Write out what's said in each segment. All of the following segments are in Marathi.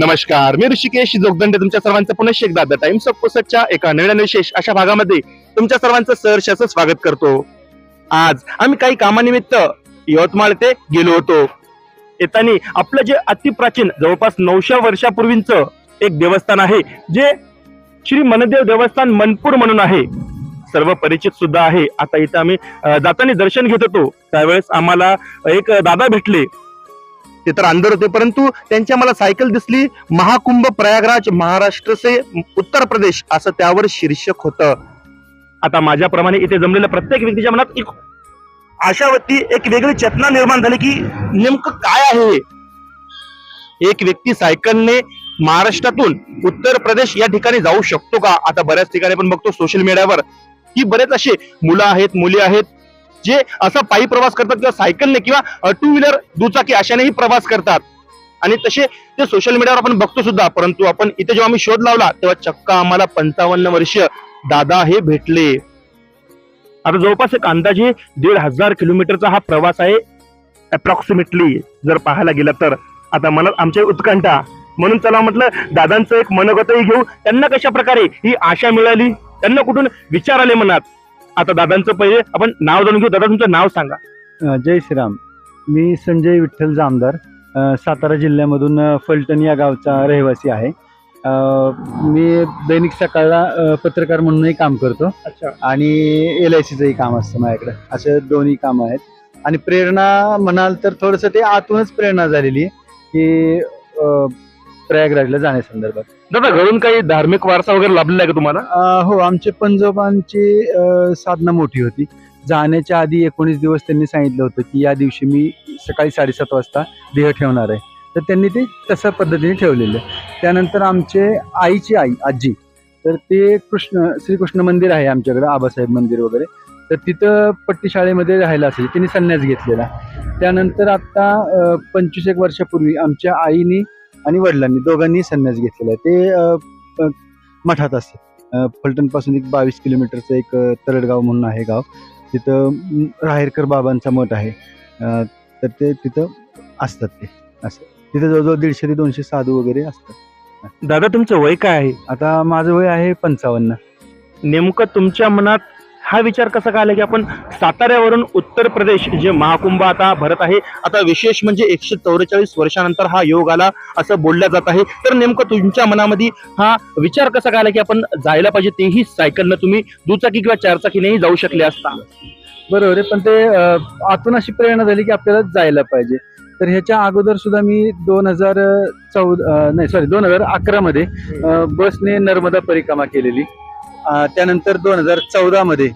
नमस्कार मी ऋषिकेश जोगदंडे तुमच्या सर्वांचं पुन्हा एकदा द टाइम्स ऑफ पुसटच्या एका नवीन विशेष अशा भागामध्ये तुमच्या सर्वांचं सहर्ष असं स्वागत करतो. आज आम्ही काही कामानिमित्त यवतमाळ ते गेलो होतो. येताना आपलं जे अतिप्राचीन जवळपास नऊशे वर्षापूर्वींचं एक देवस्थान आहे जे श्री मनदेव देवस्थान मनपूर म्हणून आहे. सर्व परिचित सुद्धा आहे. आता इथं आम्ही जाताना दर्शन घेत होतो. त्यावेळेस आम्हाला एक दादा भेटले. ते तर अंदर होते परंतु त्यांची आम्हाला सायकल दिसली. महाकुंभ प्रयागराज महाराष्ट्र से उत्तर प्रदेश असं त्यावर शीर्षक होतं. आता माझ्याप्रमाणे इथे जमलेल्या प्रत्येक व्यक्तीच्या मनात एक आशावरती एक वेगळी चेतना निर्माण झाली की नेमकं काय आहे एक व्यक्ती सायकलने महाराष्ट्रातून उत्तर प्रदेश या ठिकाणी जाऊ शकतो का? आता बऱ्याच ठिकाणी पण बघतो सोशल मीडियावर की बरेच असे मुलं आहेत मुली आहेत जे असा पायी प्रवास करतात किंवा सायकलने किंवा टू व्हीलर दुचाकी अशानेही प्रवास करतात. आणि तसे ते सोशल मीडियावर आपण बघतो सुद्धा. परंतु आपण इथे जेव्हा आम्ही शोध लावला तेव्हा चक्क आम्हाला पंचावन्न वर्ष दादा हे भेटले. आता जवळपास एक अंदाजे दीड हजार किलोमीटरचा हा प्रवास आहे अप्रॉक्सिमेटली जर पाहायला गेला तर. आता मला आमच्या उत्कंठा. म्हणून चला म्हटलं दादांचं एक मनोगतही घेऊ. त्यांना कशा प्रकारे ही आशा मिळाली? त्यांना कुठून विचार आले मनात? आता दादांचं पहिले आपण नाव जाणून घेऊ. दादा तुमचं नाव सांगा. अ, जय श्रीराम. मी संजय विठ्ठल जामदार अ, सातारा जिल्ह्यामधून अ, फलटण या गावचा रहिवासी आहे. अ, मी दैनिक सकाळला अ, पत्रकार म्हणूनही काम करतो. अच्छा. आणि एल आय सीचंही काम असतं माझ्याकडे. असे दोन्ही कामं आहेत. आणि प्रेरणा म्हणाल तर थोडंसं ते आतूनच प्रेरणा झालेली आहे की अ, प्रयागराजला जाण्यासंदर्भात. दादा घरून काही धार्मिक वारसा वगैरे लाभलेला आहे का तुम्हाला? हो आमचे पंजोबांची अ, साधना मोठी होती. जाण्याच्या आधी एकोणीस दिवस त्यांनी सांगितलं होतं की या दिवशी मी सकाळी साडेसात वाजता देह ठेवणार आहे. तर त्यांनी ते तशा पद्धतीने ठेवलेलं आहे. त्यानंतर आमचे आईची आई आजी तर ते कृष्ण श्रीकृष्ण मंदिर आहे आमच्याकडे आबासाहेब मंदिर वगैरे. तर तिथं पट्टी शाळेमध्ये राहायला असेल त्यांनी संन्यास घेतलेला. त्यानंतर आत्ता पंचवीस एक वर्षापूर्वी आमच्या आईनी आणि वडिलांनी दोघांनी संन्यास घेतलेला आहे. ते मठात असतात. फलटणपासून एक बावीस किलोमीटरचं एक तरडगाव म्हणून आहे गाव. तिथं राहेरकर बाबांचा मठ आहे. तर ते तिथं असतात ते. असं. तिथं जवळजवळ दीडशे ते दोनशे साधू वगैरे असतात. दादा तुमचं वय काय आहे? आता माझं वय आहे पंचावन्न. नेमकं तुमच्या मनात हा विचार कसा काय आला की आपण साताऱ्यावरून उत्तर प्रदेश जे महाकुंभ आता भरत आहे आता विशेष म्हणजे एकशे चौवेचाळीस वर्षानंतर हा योग आला असं बोलल्या जात आहे. तर नेमकं तुमच्या मनामध्ये हा विचार कसा काय आला की आपण जायला पाहिजे तेही सायकलनं तुम्ही दुचाकी किंवा चारचाकीनेही जाऊ शकले असता? बरोबर आहे पण ते आतून अशी प्रेरणा झाली की आपल्याला जायला पाहिजे. तर ह्याच्या अगोदर सुद्धा मी दोन हजार चौदा नाही सॉरी दोन हजार अकरा मध्ये बसने नर्मदा परिक्रमा केलेली. त्यानंतर दोन हजार चौदा मध्ये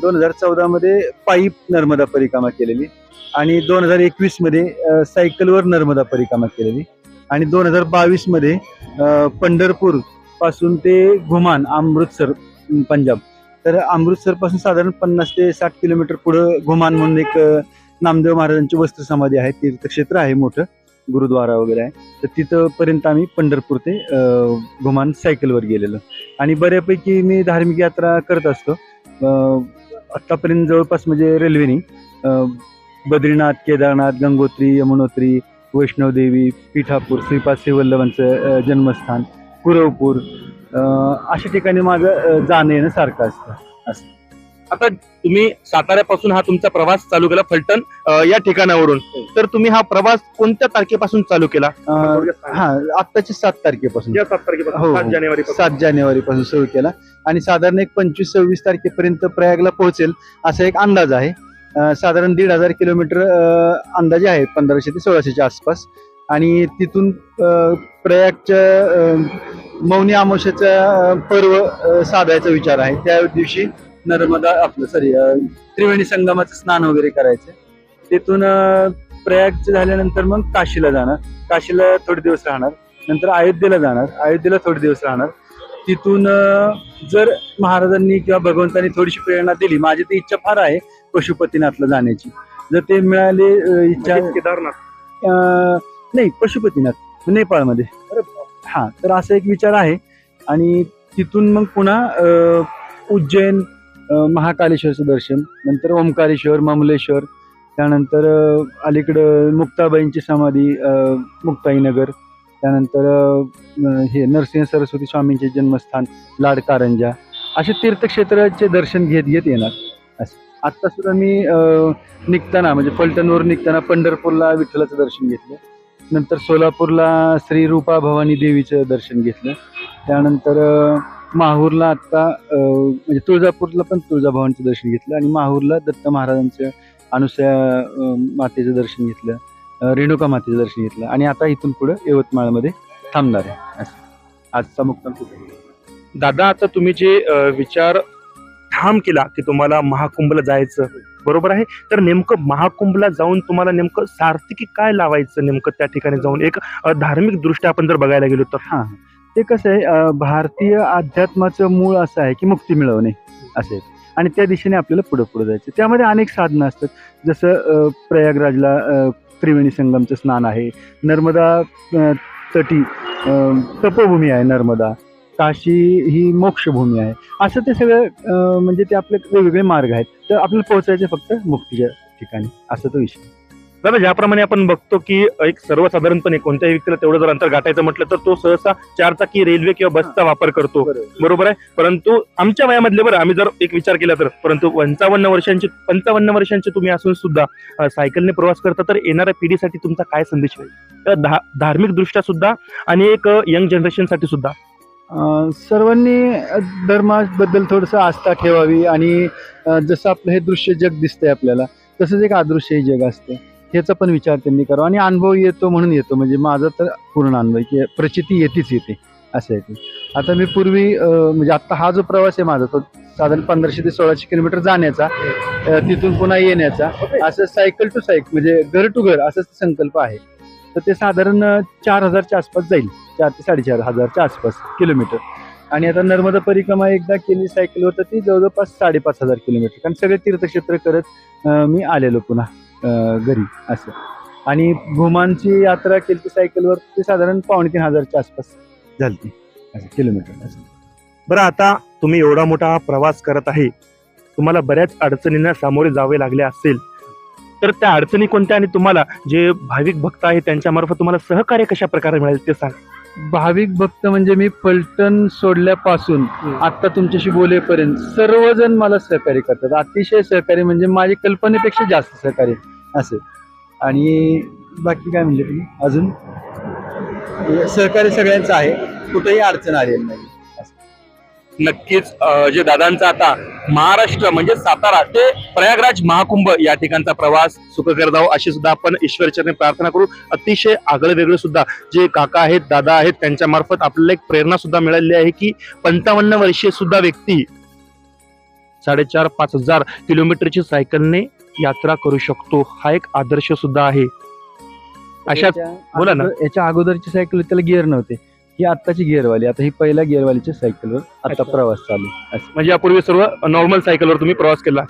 दोन हजार चौदा मध्ये पाईप नर्मदा परिक्रमा केलेली आणि दोन हजार एकवीसमध्ये सायकलवर नर्मदा परिक्रमा केलेली आणि दोन हजार बावीसमध्ये पंढरपूरपासून ते घुमान अमृतसर पंजाब. तर अमृतसरपासून साधारण पन्नास ते साठ किलोमीटर पुढं घुमान म्हणून एक नामदेव महाराजांची वस्त्र समाधी आहे तीर्थक्षेत्र आहे मोठं. गुरुद्वारा वगैरे आहे. तर तिथंपर्यंत आम्ही पंढरपूर ते घुमान सायकलवर गेलेलो. आणि बऱ्यापैकी मी धार्मिक यात्रा करत असतो. आत्तापर्यंत जवळपास म्हणजे रेल्वेने बद्रीनाथ केदारनाथ गंगोत्री यमुनोत्री वैष्णवदेवी पिठापूर श्रीपाद श्रीवल्लभांचं जन्मस्थान कुरवपूर अशा ठिकाणी माझं जाणं येणं सारखं असतं. असं. आता तुम्ही साताऱ्यापासून हा तुमचा प्रवास चालू केला फलटण या ठिकाणावरून. तर तुम्ही हा प्रवास कोणत्या तारखेपासून चालू केला? हा आत्ताची सात तारखेपासून. या सात तारखेपासून हो, सात हो. जानेवारी सात जानेवारी पासून सुरू केला. आणि साधारण एक पंचवीस सव्वीस तारखेपर्यंत प्रयागला पोहोचेल असा एक अंदाज आहे. साधारण दीड हजार किलोमीटर अंदाजे आहे पंधराशे ते सोळाशेच्या आसपास. आणि तिथून प्रयागच्या मौनी अ, पर्व साधायचा विचार आहे. त्या दिवशी नर्मदा आपलं सॉरी त्रिवेणी संगमाचं स्नान वगैरे करायचं. तिथून अ, प्रयागचं झाल्यानंतर मग काशीला जाणार. काशीला थोडे दिवस राहणार. नंतर अयोध्येला जाणार. अयोध्येला थोडे दिवस राहणार. तिथून जर महाराजांनी किंवा भगवंतांनी थोडीशी प्रेरणा दिली माझी तर इच्छा फार आहे पशुपतीनाथला जाण्याची. जर ते मिळाले इच्छा म्हणजे केदारनाथ. नाही पशुपतीनाथ नेपाळमध्ये. हा तर असा एक विचार आहे. आणि तिथून मग पुन्हा उज्जैन महाकालेश्वरचं दर्शन नंतर ओंकारेश्वर ममलेश्वर त्यानंतर अलीकडं मुक्ताबाईंची समाधी मुक्ताईनगर त्यानंतर हे नरसिंह सरस्वती स्वामींचे जन्मस्थान लाडकारंजा असे तीर्थक्षेत्राचे दर्शन घेत घेत येणार. असं. आत्ता सुद्धा मी निघताना म्हणजे फलटणवरून निघताना पंढरपूरला विठ्ठलाचं दर्शन घेतलं. नंतर सोलापूरला श्री रूपा भवानी देवीचं दर्शन घेतलं. त्यानंतर माहूरला आत्ता अं, म्हणजे तुळजापूरला पण तुळजाभवानीचं दर्शन घेतलं आणि माहूरला दत्त महाराजांचं अनुसया मातेचं दर्शन घेतलं रेणुका मातेचं दर्शन घेतलं आणि आता इथून पुढे यवतमाळमध्ये थांबणार आहे. असं. आजचा मुक्काम. दादा आता तुम्ही जे विचार ठाम केला की तुम्हाला महाकुंभला जायचं बरोबर आहे तर नेमकं महाकुंभला जाऊन तुम्हाला नेमकं सार्थकी काय लावायचं नेमकं त्या ठिकाणी जाऊन? एक धार्मिक दृष्ट्या आपण जर बघायला गेलो तर. हां. ते कसं आहे भारतीय अध्यात्माचं मूळ असं आहे की मुक्ती मिळवणे असे आणि त्या दिशेने आपल्याला पुढे पुढे जायचं त्यामध्ये अनेक साधनं असतात. जसं प्रयागराजला त्रिवेणी संगमचं स्नान आहे. नर्मदा तटी तपोभूमी आहे नर्मदा. काशी ही मोक्षभूमी आहे. असं ते सगळं म्हणजे ते आपले वेगवेगळे मार्ग आहेत. तर आपल्याला पोहोचायचे फक्त मुक्तीच्या ठिकाणी. असं तो विषय दादा ज्याप्रमाणे आपण बघतो की एक सर्वसाधारणपणे कोणत्याही व्यक्तीला तेवढं जर अंतर गाठायचं म्हटलं तर तो सहसा चारचाकी रेल्वे किंवा बसचा वापर करतो. बरोबर. आहे? परंतु आमच्या वयामधले बरं आम्ही जर एक विचार केला तर परंतु पंचावन्न वर्षांची पंचावन्न वर्षांचे तुम्ही असून सुद्धा सायकलने प्रवास करता तर येणाऱ्या पिढीसाठी तुमचा काय संदेश धा- धार्मिक दृष्ट्या सुद्धा आणि एक यंग जनरेशनसाठी सुद्धा. सर्वांनी धर्माबद्दल थोडंसं आस्था ठेवावी आणि जसं आपलं हे दृश्य जग दिसतंय आपल्याला तसंच एक अदृश्य जग असतं ह्याचा पण विचार त्यांनी करावा. आणि अनुभव येतो म्हणून येतो. म्हणजे माझा तर पूर्ण अनुभव की प्रचिती येतेच येते. असं आहे ते. आता मी पूर्वी म्हणजे आत्ता हा जो प्रवास आहे माझा तो साधारण पंधराशे ते सोळाशे किलोमीटर जाण्याचा तिथून पुन्हा येण्याचा असं सायकल टू सायकल म्हणजे घर टू घर असा संकल्प आहे. तर ते साधारण चार हजारच्या आसपास जाईल. चार ते साडेचार हजारच्या आसपास किलोमीटर. आणि आता नर्मदा परिक्रमा एकदा केली सायकलवर तर ती जवळपास साडेपाच हजार किलोमीटर. कारण सगळे तीर्थक्षेत्र करत मी आलेलो पुन्हा. घरी असं. आणि भूमानची यात्रा केली ती सायकलवर ती साधारण पावणे तीन हजारच्या आसपास. झाली. असं किलोमीटर असं. बरं आता तुम्ही एवढा मोठा हा प्रवास करत आहे तुम्हाला बऱ्याच अडचणींना सामोरे जावे लागले असेल तर त्या अडचणी कोणत्या? आणि तुम्हाला जे भाविक भक्त आहेत त्यांच्या मार्फत तुम्हाला सहकार्य कशा प्रकारे मिळेल ते सांग. भाविक भक्त म्हणजे मी फलटण सोडल्यापासून आता तुमच्याशी बोलेपर्यंत सर्वजण मला सहकार्य करतात. अतिशय सहकार्य म्हणजे माझ्या कल्पनेपेक्षा जास्त सहकार्य असं आणि बाकी काय म्हणले तुम्ही? अजून? सहकार्य सगळ्यांचं आहे. कुठेही अडचण आलेली नाही. नक्कीच जे दादांचा आता महाराष्ट्र म्हणजे सातारा ते प्रयागराज महाकुंभ या ठिकाणचा प्रवास सुखकर जावो अशी सुद्धा आपण ईश्वरचरणी प्रार्थना करू. अतिशय आगळं वेगळं सुद्धा जे काका आहेत दादा आहेत त्यांच्या मार्फत आपल्याला एक प्रेरणा सुद्धा मिळालेली आहे की पंचावन्न वर्षीय सुद्धा व्यक्ती साडेचार पाच हजार किलोमीटरची सायकलने यात्रा करू शकतो. हा एक आदर्श सुद्धा आहे. अशा बोला ना. याच्या अगोदरची सायकल त्याला गिअर नव्हते. ही आत्ताची गिअरवाली आता ही पहिल्या गिअरवालीच्या सायकलवर आता अच्छा. प्रवास चालू आहे. असं. म्हणजे यापूर्वी सर्व नॉर्मल सायकलवर तुम्ही प्रवास केला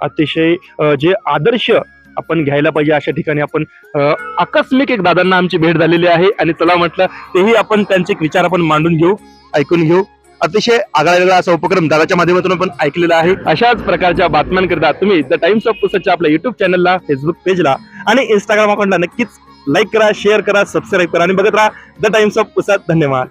अतिशय अ, जे आदर्श आपण घ्यायला पाहिजे अशा ठिकाणी आपण अ, आकस्मिक एक दादांना आमची भेट झालेली आहे आणि चला म्हटलं तेही आपण त्यांचे एक विचार आपण मांडून घेऊ ऐकून घेऊ अतिशय आगळा वेगळा असा उपक्रम दादाच्या माध्यमातून आपण ऐकलेला आहे अशाच प्रकारच्या बातम्यांकरता तुम्ही द टाइम्स ऑफ पुसतच्या आपल्या युट्यूब चॅनलला फेसबुक पेजला आणि इंस्टाग्राम अकाउंटला नक्कीच लाईक करा शेअर करा सबस्क्राईब करा आणि बघत राहा. द टाइम्स ऑफ पुसत धन्यवाद.